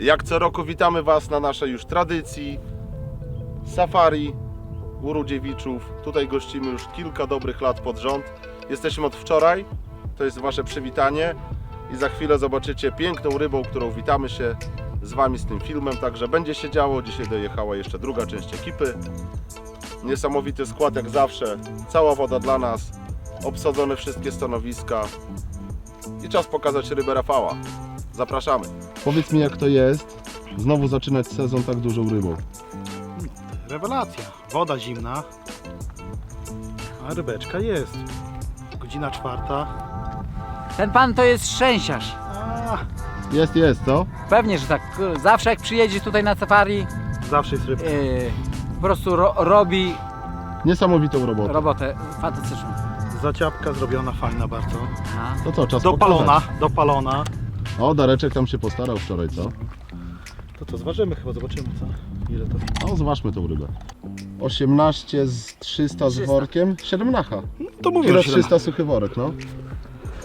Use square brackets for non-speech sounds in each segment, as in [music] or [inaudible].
Jak co roku witamy Was na naszej już tradycji safari u Rudziewiczów. Tutaj gościmy już kilka dobrych lat pod rząd. Jesteśmy od wczoraj, to jest Wasze przywitanie i za chwilę zobaczycie piękną rybą, którą witamy się z Wami z tym filmem. Także będzie się działo. Dzisiaj dojechała jeszcze druga część ekipy. Niesamowity skład jak zawsze. Cała woda dla nas. Obsadzone wszystkie stanowiska. I czas pokazać rybę Rafała. Zapraszamy. Powiedz mi jak to jest znowu zaczynać sezon tak dużą rybą. Rewelacja. Woda zimna. A rybeczka jest. Godzina czwarta. Ten pan to jest szczęściarz. A, Jest, jest, co? Pewnie, że tak. Zawsze jak przyjedzie tutaj na safari, zawsze jest rybka. yy, po prostu ro, robi Niesamowitą robotę. robotę fantastyczną. Zaciapka zrobiona fajna bardzo. Aha. To co, czas Dopalona, dopalona. O, Dareczek tam się postarał wczoraj, co? To co, zważymy chyba, zobaczymy co. Ile to. No, zobaczmy tą rybę. 18 z 300 z 300. workiem, 7 nacha. To mówię, Kilo że 300 suchy worek, no.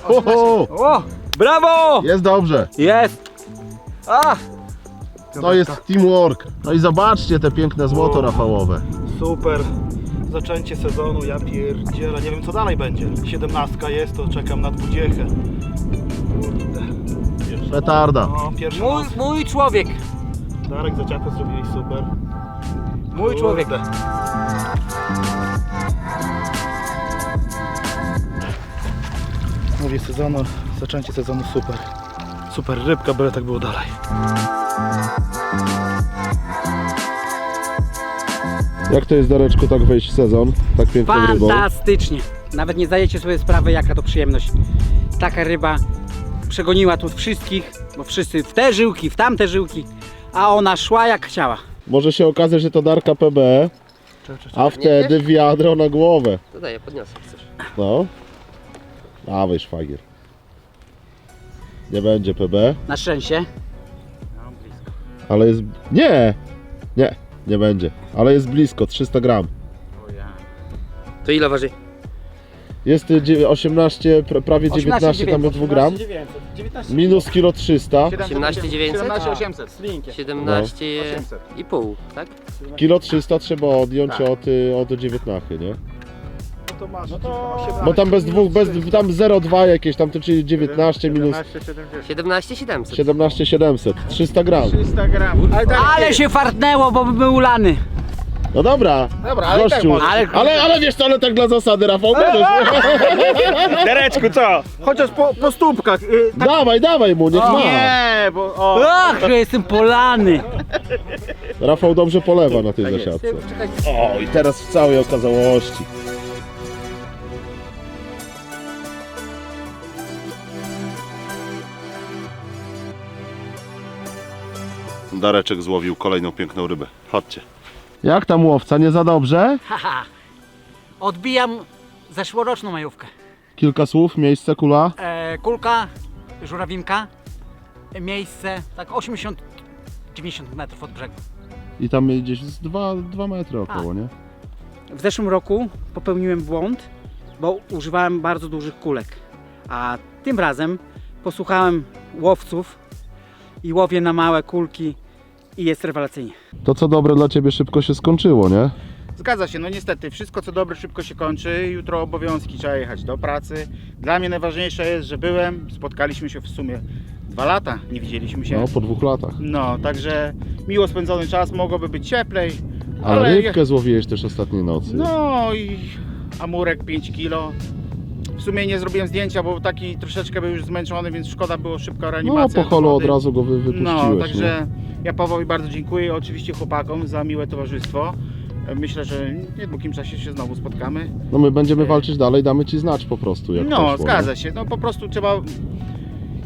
Ho, ho! O! Brawo! Jest dobrze. Jest! A! To jest teamwork. No i zobaczcie te piękne złoto O. rafałowe. Super. Zaczęcie sezonu, ja pierdzielę. Nie wiem co dalej będzie. 17 jest, to czekam na 20. Kurde. Petarda. No, Mój, mój człowiek. Darek zaciapę zrobiłeś super. Mój Kurde. człowiek. Mówię sezonu, zaczęcie sezonu super. Super rybka, byle tak było dalej. Jak to jest, Dareczku, tak wejść w sezon? Tak piękną rybą? Fantastycznie. Nawet nie zdajecie sobie sprawy, jaka to przyjemność. Taka ryba przegoniła tu wszystkich, bo wszyscy w te żyłki, w tamte żyłki, a ona szła jak chciała. Może się okazać, że to Darka PB, a wtedy wiadro na głowę. To daj, ja podniosę, chcesz. No. Dawaj, szwagier. Nie będzie PB, Na szczęście. ale jest... Nie! Nie, nie będzie. Ale jest blisko, 300 gram. To ile waży? Jest y, dzie- 18, pra- prawie 19 tam 19, jest 2 gram. 19. Minus kilo 300. 17 900? 17 800. Slinkie. 17 i pół, tak? Kilo 300 trzeba odjąć od, y, od 19, nie? No to masz. No to Bo tam bez dwóch, bez, tam 0,2 jakieś, tam to czyli 19 minus 17 700. 17 700, 300 gram. 300 gramów. Ale tak Ale się fartnęło, bo był ulany. No dobra, Dobra, ale gościu. tak. Ale, Ale, ale wiesz co, ale tak dla zasady, Rafał, możesz. Dereczku, co? Chociaż po, po stópkach. y, tak- Dawaj, dawaj mu, niech ma. Nie, bo o. Ach, że jestem polany. Rafał dobrze polewa na tej zasiadce. O, i teraz w całej okazałości. Dareczek złowił kolejną piękną rybę. Chodźcie. Jak tam łowca? Nie za dobrze? Haha. Odbijam zeszłoroczną majówkę. Kilka słów, miejsce, kula. E, kulka, żurawinka, miejsce tak 80-90 metrów od brzegu. I tam gdzieś z 2 metry około, nie? W zeszłym roku popełniłem błąd, bo używałem bardzo dużych kulek. A tym razem posłuchałem łowców i łowię na małe kulki i jest rewelacyjnie. To co dobre dla Ciebie szybko się skończyło, nie? Zgadza się, no niestety, wszystko co dobre szybko się kończy. Jutro obowiązki, trzeba jechać do pracy. Dla mnie najważniejsze jest, że byłem, spotkaliśmy się w sumie dwa lata, nie widzieliśmy się. No, po dwóch latach. No, także miło spędzony czas, mogłoby być cieplej. Ale, Ale rybkę złowiłeś też ostatniej nocy. No i amurek 5 kilo. W sumie nie zrobiłem zdjęcia, bo taki troszeczkę był już zmęczony, więc szkoda było szybka no reanimacja. po holu od razu go wy, wypuściłeś. No, nie? Ja Pawłowi bardzo dziękuję, oczywiście chłopakom za miłe towarzystwo. Myślę, że w niedługim czasie się znowu spotkamy. No my będziemy walczyć dalej, damy Ci znać po prostu jak No, zgadza się. No po prostu trzeba.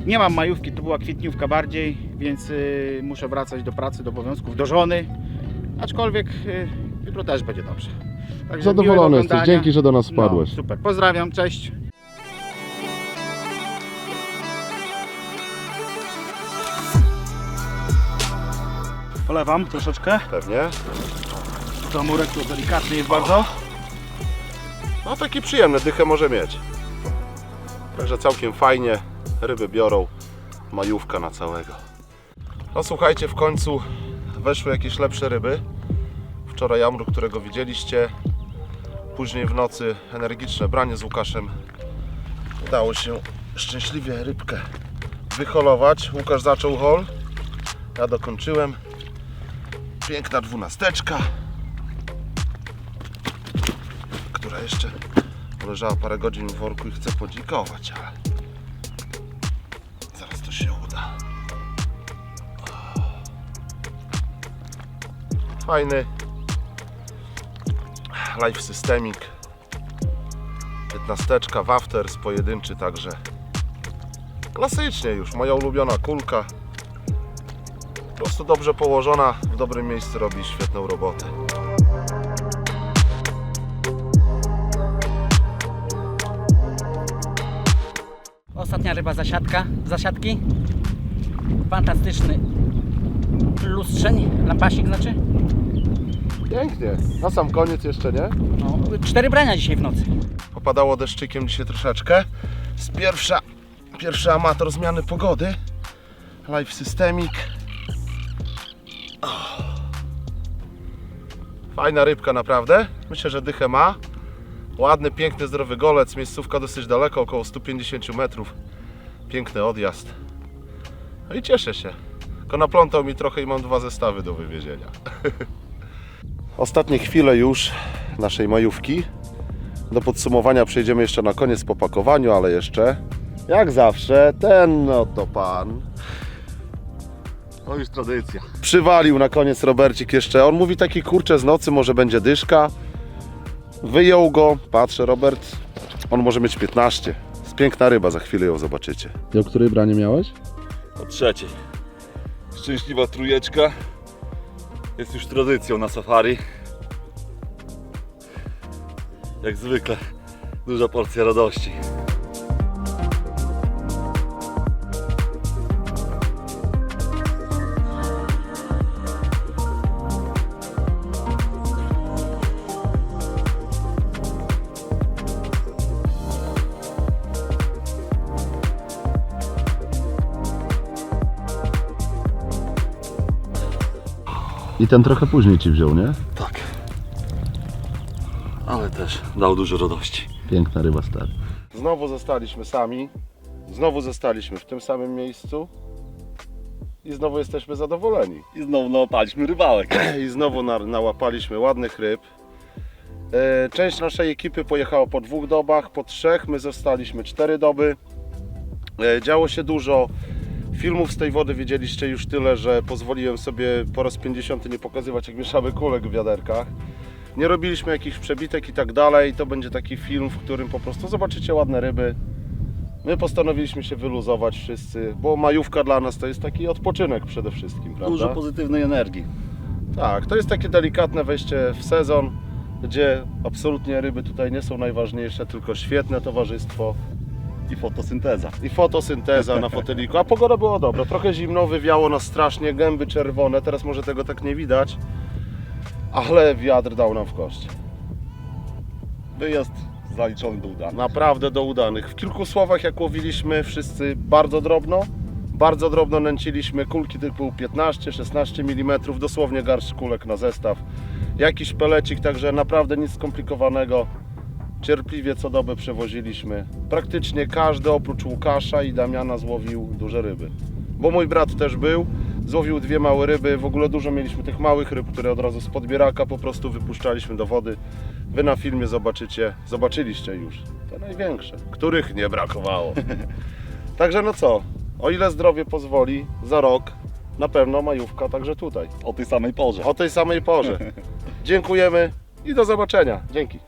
Nie mam majówki, to była kwietniówka bardziej, więc y, muszę wracać do pracy, do obowiązków, do żony. Aczkolwiek y, jutro też będzie dobrze. Także Zadowolony miłego jesteś, oglądania. dzięki, że do nas wpadłeś. No, super, pozdrawiam, cześć. Polewam troszeczkę. Pewnie. To amurek tu delikatny jest bardzo. No taki przyjemny, dychę może mieć. Także całkiem fajnie, ryby biorą, majówka na całego. No słuchajcie, w końcu weszły jakieś lepsze ryby. Wczoraj Amru, którego widzieliście. Później w nocy energiczne branie z Łukaszem. Udało się szczęśliwie rybkę wyholować. Łukasz zaczął hol. Ja dokończyłem. Piękna dwunasteczka. Która jeszcze leżała parę godzin w worku i chce podzikować, ale zaraz to się uda. Fajny Life Systemic 15 Wafters pojedynczy także klasycznie już, moja ulubiona kulka prostu dobrze położona w dobrym miejscu robi świetną robotę Ostatnia ryba zasiadka, zasiadki. Fantastyczny lustrzeń, lampasik znaczy. pięknie, na sam koniec jeszcze nie? No, cztery brania dzisiaj w nocy. Popadało deszczykiem dzisiaj troszeczkę. Z pierwsza, pierwszy amator zmiany pogody. Life Systemic. Fajna rybka naprawdę. Myślę, że dychę ma. Ładny, piękny, zdrowy golec. Miejscówka dosyć daleko, około 150 metrów. Piękny odjazd. No i cieszę się. Tylko naplątał mi trochę i mam dwa zestawy do wywiezienia. [laughs] Ostatnie chwile już naszej majówki. Do podsumowania przejdziemy jeszcze na koniec po pakowaniu, ale jeszcze, jak zawsze, ten oto pan To już tradycja. przywalił na koniec Robercik jeszcze. On mówi taki kurczę z nocy, może będzie dyszka. Wyjął go, patrzę Robert, on może mieć 15. Jest piękna ryba, za chwilę ją zobaczycie. I o której branie miałeś? O trzeciej. Szczęśliwa trójeczka. Jest już tradycją na safari. Jak zwykle duża porcja radości. I ten trochę później Ci wziął, nie? Tak. Ale też dał dużo radości. Piękna ryba stary. Znowu zostaliśmy sami. Znowu zostaliśmy w tym samym miejscu. I znowu jesteśmy zadowoleni. I znowu nałapaliśmy rybałek. [clears throat] i znowu na, nałapaliśmy ładnych ryb. E, Część naszej ekipy pojechała po dwóch dobach, po trzech, my zostaliśmy cztery doby. E, Działo się dużo. Filmów z tej wody widzieliście już tyle, że pozwoliłem sobie po raz 50 nie pokazywać jak mieszamy kulek w wiaderkach. Nie robiliśmy jakichś przebitek i tak dalej. To będzie taki film, w którym po prostu zobaczycie ładne ryby. My postanowiliśmy się wyluzować wszyscy, bo majówka dla nas to jest taki odpoczynek przede wszystkim, prawda? Dużo pozytywnej energii. Tak, to jest takie delikatne wejście w sezon, gdzie absolutnie ryby tutaj nie są najważniejsze, tylko świetne towarzystwo I fotosynteza. i fotosynteza na foteliku. A pogoda była dobra, trochę zimno, wywiało nas strasznie, gęby czerwone, teraz może tego tak nie widać, ale wiatr dał nam w kość. Wyjazd zaliczony do udanych. Naprawdę do udanych. W kilku słowach jak łowiliśmy wszyscy bardzo drobno, bardzo drobno nęciliśmy kulki typu 15-16 mm, dosłownie garść kulek na zestaw. Jakiś pelecik, także naprawdę nic skomplikowanego. Cierpliwie co dobę przewoziliśmy. Praktycznie każdy oprócz Łukasza i Damiana złowił duże ryby. Bo mój brat też był, złowił dwie małe ryby. W ogóle dużo mieliśmy tych małych ryb, które od razu z podbieraka po prostu wypuszczaliśmy do wody. Wy na filmie zobaczycie, zobaczyliście już te największe, których nie brakowało. [laughs] Także no co, o ile zdrowie pozwoli, za rok na pewno majówka także tutaj, O tej samej porze. o tej samej porze. [laughs] Dziękujemy i do zobaczenia. Dzięki.